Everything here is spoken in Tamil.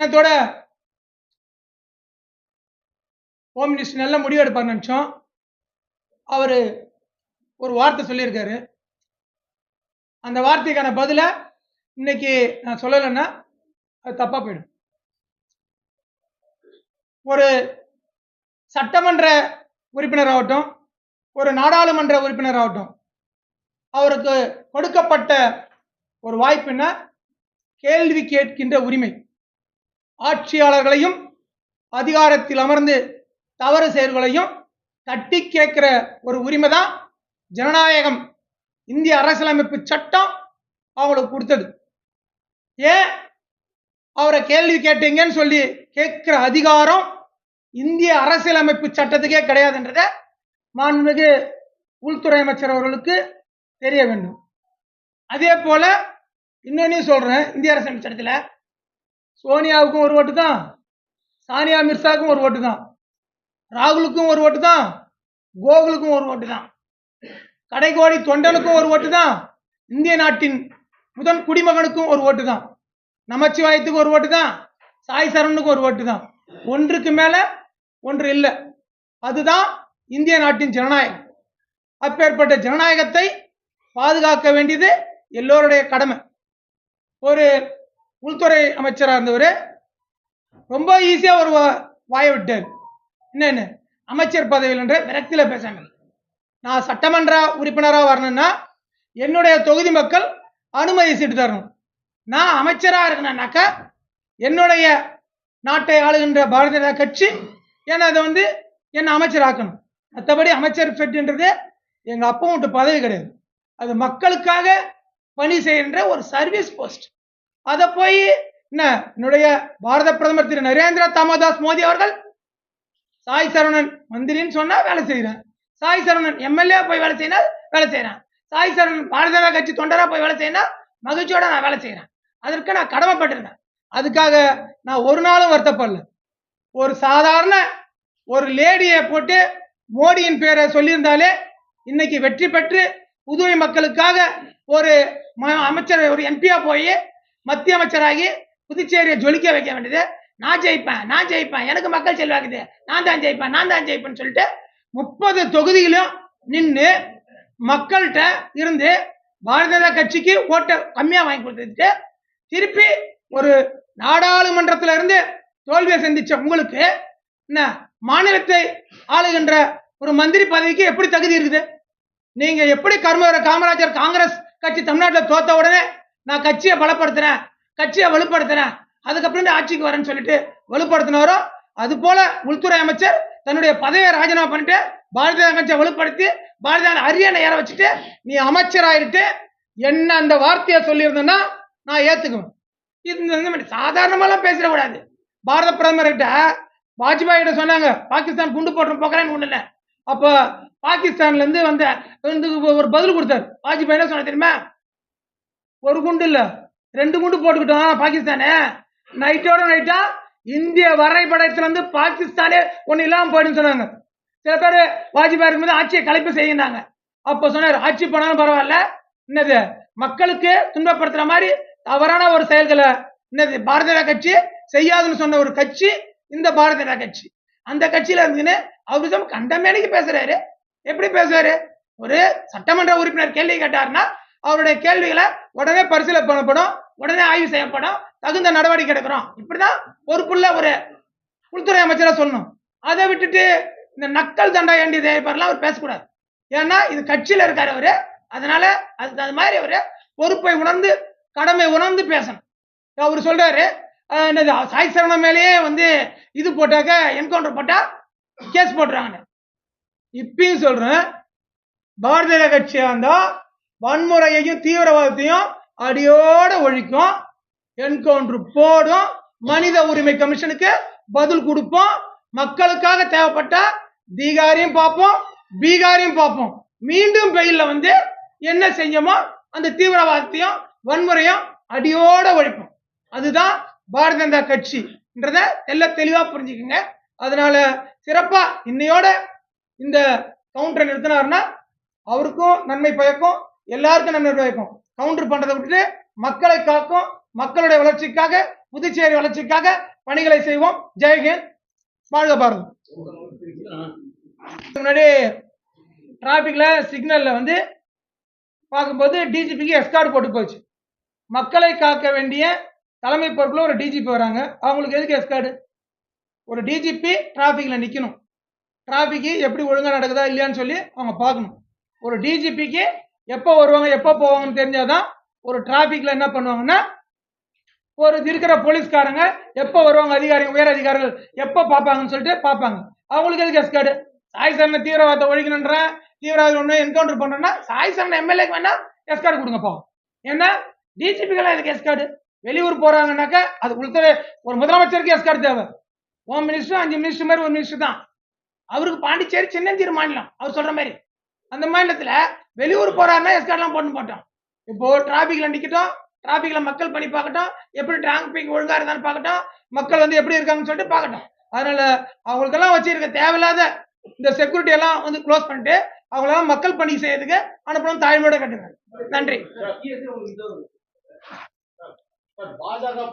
என்னத்தோட? ஹோம் மினிஸ்டர் நல்ல முடிவு எடுப்பார் நினச்சோம். அவர் ஒரு வார்த்தை சொல்லியிருக்காரு. அந்த வார்த்தைக்கான பதிலை இன்னைக்கு நான் சொல்லலைன்னா அது தப்பாக போயிடும். ஒரு சட்டமன்ற உறுப்பினர் ஆகட்டும் ஒரு நாடாளுமன்ற உறுப்பினர் ஆகட்டும் அவருக்கு கொடுக்கப்பட்ட ஒரு வாய்ப்புன்னா கேள்வி கேட்கின்ற உரிமை. ஆட்சியாளர்களையும் அதிகாரத்தில் அமர்ந்து தவறு செயல்களையும் தட்டி கேட்கிற ஒரு உரிமை தான் ஜனநாயகம். இந்திய அரசியலமைப்பு சட்டம் அவங்களுக்கு கொடுத்தது. ஏன்? அவரை கேள்வி கேட்டீங்கன்னு சொல்லி கேட்கிற அதிகாரம் இந்திய அரசியலமைப்பு சட்டத்துக்கே கிடையாதுன்றத மாண்புமிகு உள்துறை அமைச்சர் அவர்களுக்கு தெரிய வேண்டும். அதே போல இன்னொன்னு சொல்றேன். இந்திய அரசியலமைப்பு சட்டத்தில் சோனியாவுக்கும் ஒரு ஓட்டு தான். சானியா மிர்சாவுக்கும் ஒரு ஓட்டு தான். ராகுலுக்கும் ஒரு ஓட்டு தான். கோகுலுக்கும் ஒரு ஓட்டு தான். கடைகோடி தொண்டனுக்கும் ஒரு ஓட்டு தான். இந்திய நாட்டின் முதன் குடிமகனுக்கும் ஒரு ஓட்டு தான். நமச்சிவாயத்துக்கு ஒரு ஓட்டு தான். சாய் சரவணுக்கு ஒரு ஓட்டு தான். ஒன்றுக்கு மேலே ஒன்று இல்லை. அதுதான் இந்திய நாட்டின் ஜனநாயகம். அப்பேற்பட்ட ஜனநாயகத்தை பாதுகாக்க வேண்டியது எல்லோருடைய கடமை. ஒரு உள்துறை அமைச்சராக இருந்தவர் ரொம்ப ஈஸியாக ஒரு வா- வாயை விட்டார். என்னென்னு? அமைச்சர் பதவியில் என்ற விரக்தியில் பேசாமல் நான் சட்டமன்ற உறுப்பினராக வரணும்னா என்னுடைய தொகுதி மக்கள் அனுமதி சீட்டு தரணும். நான் அமைச்சராக இருக்கணும்னாக்கா என்னுடைய நாட்டை ஆளுகின்ற பாரதிய ஜனதா கட்சி என்னை அதை வந்து என்னை அமைச்சராக்கணும். மற்றபடி அமைச்சர் பெற்றுன்றது எங்கள் அப்பா விட்டு பதவி கிடையாது. அது மக்களுக்காக பணி செய்கின்ற ஒரு சர்வீஸ் போஸ்ட் அதை போய் என்ன என்னுடைய பாரத பிரதமர் திரு நரேந்திர தாமோதாஸ் மோடி அவர்கள் சாய் சரவணன் மந்திரின்னு சொன்னா வேலை செய்யறேன் சாய் சரவணன் எம்எல்ஏ போய் வேலை செய்யினா வேலை செய்யறேன் சாய் சரவணன் பாரதிய கட்சி தொண்டரா போய் வேலை செய்யினா மகிழ்ச்சியோட நான் வேலை செய்கிறேன் அதற்கு நான் கடமைப்பட்டிருந்தேன். அதுக்காக நான் ஒரு நாளும் வருத்தப்படல. ஒரு சாதாரண ஒரு லேடியை போட்டு மோடியின் பேரை சொல்லியிருந்தாலே இன்னைக்கு வெற்றி பெற்று புதுவை மக்களுக்காக ஒரு அமைச்சர் ஒரு எம்பியா போய் மத்திய அமைச்சராகி புதுச்சேரியை ஜொலிக்க வைக்க வேண்டியது. நான் ஜெயிப்பேன் நான் ஜெயிப்பேன். எனக்கு மக்கள் செல்வாக்குது. நான் தான் ஜெயிப்பேன் நான் தான் ஜெயிப்பேன்னு சொல்லிட்டு முப்பது தொகுதியிலும் நின்று மக்கள்கிட்ட இருந்து பாரதிய ஜனதா கட்சிக்கு ஓட்டை கம்மியாக வாங்கி கொடுத்துட்டு திருப்பி ஒரு நாடாளுமன்றத்தில் இருந்து தோல்வியை சந்திச்ச உங்களுக்கு என்ன மாநிலத்தை ஆளுகின்ற ஒரு மந்திரி பதவிக்கு எப்படி தகுதி இருக்குது? நீங்க எப்படி கர்மவர காமராஜர் காங்கிரஸ் கட்சி தமிழ்நாட்டில் தோத்த உடனே நான் கட்சியை பலப்படுத்துறேன் கட்சியை வலுப்படுத்துறேன் அதுக்கப்புறம் ஆட்சிக்கு வரேன்னு சொல்லிட்டு வலுப்படுத்தினாரோ அது போல உள்துறை அமைச்சர் தன்னுடைய பதவியை ராஜினாமா பண்ணிட்டு பாரதிய கட்சியை வலுப்படுத்தி பாரதிய அரியணை ஏற வச்சுட்டு நீ அமைச்சராயிட்டு என்ன அந்த வார்த்தையை சொல்லியிருந்தேன்னா நான் ஏத்துக்குவேன். இது சாதாரணமாலாம் பேசிடக்கூடாது. பாரத பிரதமர்கிட்ட வாஜ்பாய் கிட்ட சொன்னாங்க பாகிஸ்தான் குண்டு போட்டு போக்குறேன்னு ஒன்று இல்லை. அப்போ பாகிஸ்தான்ல இருந்து வந்த வந்து ஒரு பதில் கொடுத்தாரு. வாஜ்பாய் என்ன சொன்ன தெரியுமா? ஒரு குண்டு இல்ல. ரெண்டு குண்டு போட்டுக்கிட்டோம் பாகிஸ்தானு. நைட்டோட நைட்டா இந்திய வரைபடத்துல இருந்து பாகிஸ்தானே ஒண்ணு இல்லாம போயிடுன்னு சொன்னாங்க. சில பேர் வாஜ்பாய் இருக்கும்போது ஆட்சியை கலைப்பு செய்யினாங்க அப்ப சொன்னார் ஆட்சி போனாலும் பரவாயில்ல. என்னது மக்களுக்கு துன்பப்படுத்துற மாதிரி தவறான ஒரு செயல்களை என்னது பாரதிய ஜனதா கட்சி செய்யாதுன்னு சொன்ன ஒரு கட்சி இந்த பாரதிய ஜனதா கட்சி. அந்த கட்சியில இருந்துன்னு அவரு கண்டமேனிக்கு பேசுறாரு. எப்படி பேசுவாரு? ஒரு சட்டமன்ற உறுப்பினர் கேள்வி கேட்டாருன்னா அவருடைய கேள்விகளை உடனே பரிசீலனை பண்ணப்படும் உடனே ஆய்வு செய்யப்படும் தகுந்த நடவடிக்கை எடுக்கிறோம். இப்படிதான் பொறுப்புள்ள ஒரு உள்துறை அமைச்சராக சொல்லணும். அதை விட்டுட்டு இந்த நக்கல் தண்டா ஏண்டி தேவைப்படலாம் அவர் பேசக்கூடாது. ஏன்னா இது கட்சியில் இருக்கார் அவரு. அதனால அது அது மாதிரி அவரு பொறுப்பை உணர்ந்து கடமை உணர்ந்து பேசணும். அவர் சொல்றாரு என்னது சாய் சரணம் மேலேயே வந்து இது போட்டாக்க என்கவுண்டர் போட்டா கேஸ் போட்டுறாங்க இப்பயும் சொல்றேன் பாரதிய கட்சியாக இருந்தால் வன்முறையையும் தீவிரவாதத்தையும் அடியோட ஒழிக்கும். என்கவுண்டர் போடும். மனித உரிமை கமிஷனுக்கு பதில் கொடுப்போம். மக்களுக்காக தேவைப்பட்ட தீகாரையும் பார்ப்போம். பீகாரையும் பார்ப்போம். மீண்டும் வெயில்ல வந்து என்ன செஞ்சோமோ அந்த தீவிரவாதத்தையும் வன்முறையும் அடியோட ஒழிப்போம். அதுதான் பாரதிய ஜனதா கட்சின்றத தெல்ல தெளிவா புரிஞ்சுக்கோங்க. அதனால சிறப்பா இன்னையோட இந்த கவுண்டரை நிறுத்தினாருன்னா அவருக்கும் நன்மை பயக்கும். எல்லாருக்கும் நன்மை பயக்கும் கவுண்டர் பண்றதை விட்டுட்டு மக்களை காக்கும் மக்களுடைய வளர்ச்சிக்காக புதுச்சேரி வளர்ச்சிக்காக பணிகளை செய்வோம். ஜெய்ஹிந்த் வாழ்க பாரதம் முன்னாடி டிராபிக்ல சிக்னல்ல வந்து பார்க்கும்போது டிஜிபிக்கு எஸ்கார்டு போட்டு போச்சு. மக்களை காக்க வேண்டிய தலைமை பொறுப்பில் ஒரு டிஜிபி வராங்க. அவங்களுக்கு எதுக்கு எஸ்கார்டு ஒரு டிஜிபி டிராஃபிக்கில் நிற்கணும் டிராஃபிக்கு எப்படி ஒழுங்காக நடக்குதா இல்லையான்னு சொல்லி அவங்க பார்க்கணும். ஒரு டிஜிபிக்கு எப்போ வருவாங்க எப்போ போவாங்கன்னு தெரிஞ்சாதான் ஒரு டிராஃபிக்ல என்ன பண்ணுவாங்கன்னா ஒரு இருக்கிற போலீஸ்காரங்க எப்போ வருவாங்க அதிகாரிகள் உயர் அதிகாரிகள் எப்போ பார்ப்பாங்கன்னு சொல்லிட்டு பார்ப்பாங்க. அவங்களுக்கு எதுக்கு எஸ்கார்டு சாய் சரண தீவிரவாதத்தை ஒழிக்கணுன்றேன் தீவிரவாதம் ஒன்று என்கவுண்டர் பண்ணுறேன்னா சாய் சரண எம்எல்ஏக்கு வேணா எஸ்கார்டு கொடுங்கப்பா ஏன்னா டிஜிபிக்கெல்லாம் எதுக்கு எஸ்கார்டு வெளியூர் போறாங்கன்னாக்கா அது உள்துறை ஒரு முதலமைச்சருக்கு எஸ்கார்டு தேவை. ஹோம் மினிஸ்டர் அஞ்சு மினிஸ்டர் மாதிரி ஒரு மினிஸ்டர் தான். அவருக்கு பாண்டிச்சேரி சின்னஞ்சீர் மாநிலம் அவர் சொல்ற மாதிரி. அந்த மாநிலத்தில் வெளியூர் போறாருன்னா எஸ்கார்ட்லாம் போட்டு போட்டோம் இப்போ டிராபிக்ல நிக்கட்டும் டிராபிக்ல மக்கள் பண்ணி பார்க்கட்டும் எப்படி டிராபிக் ஒழுங்கா இருந்தான்னு பார்க்கட்டும் மக்கள் வந்து எப்படி இருக்காங்கன்னு சொல்லிட்டு பார்க்கட்டும். அதனால அவங்களுக்கெல்லாம் வச்சிருக்க தேவையில்லாத இந்த செக்யூரிட்டி எல்லாம் வந்து க்ளோஸ் பண்ணிட்டு அவங்களெல்லாம் மக்கள் பணி செய்யறதுக்கு அனுப்பணும் தாழ்மையோட கட்டுங்க. நன்றி. பாஜக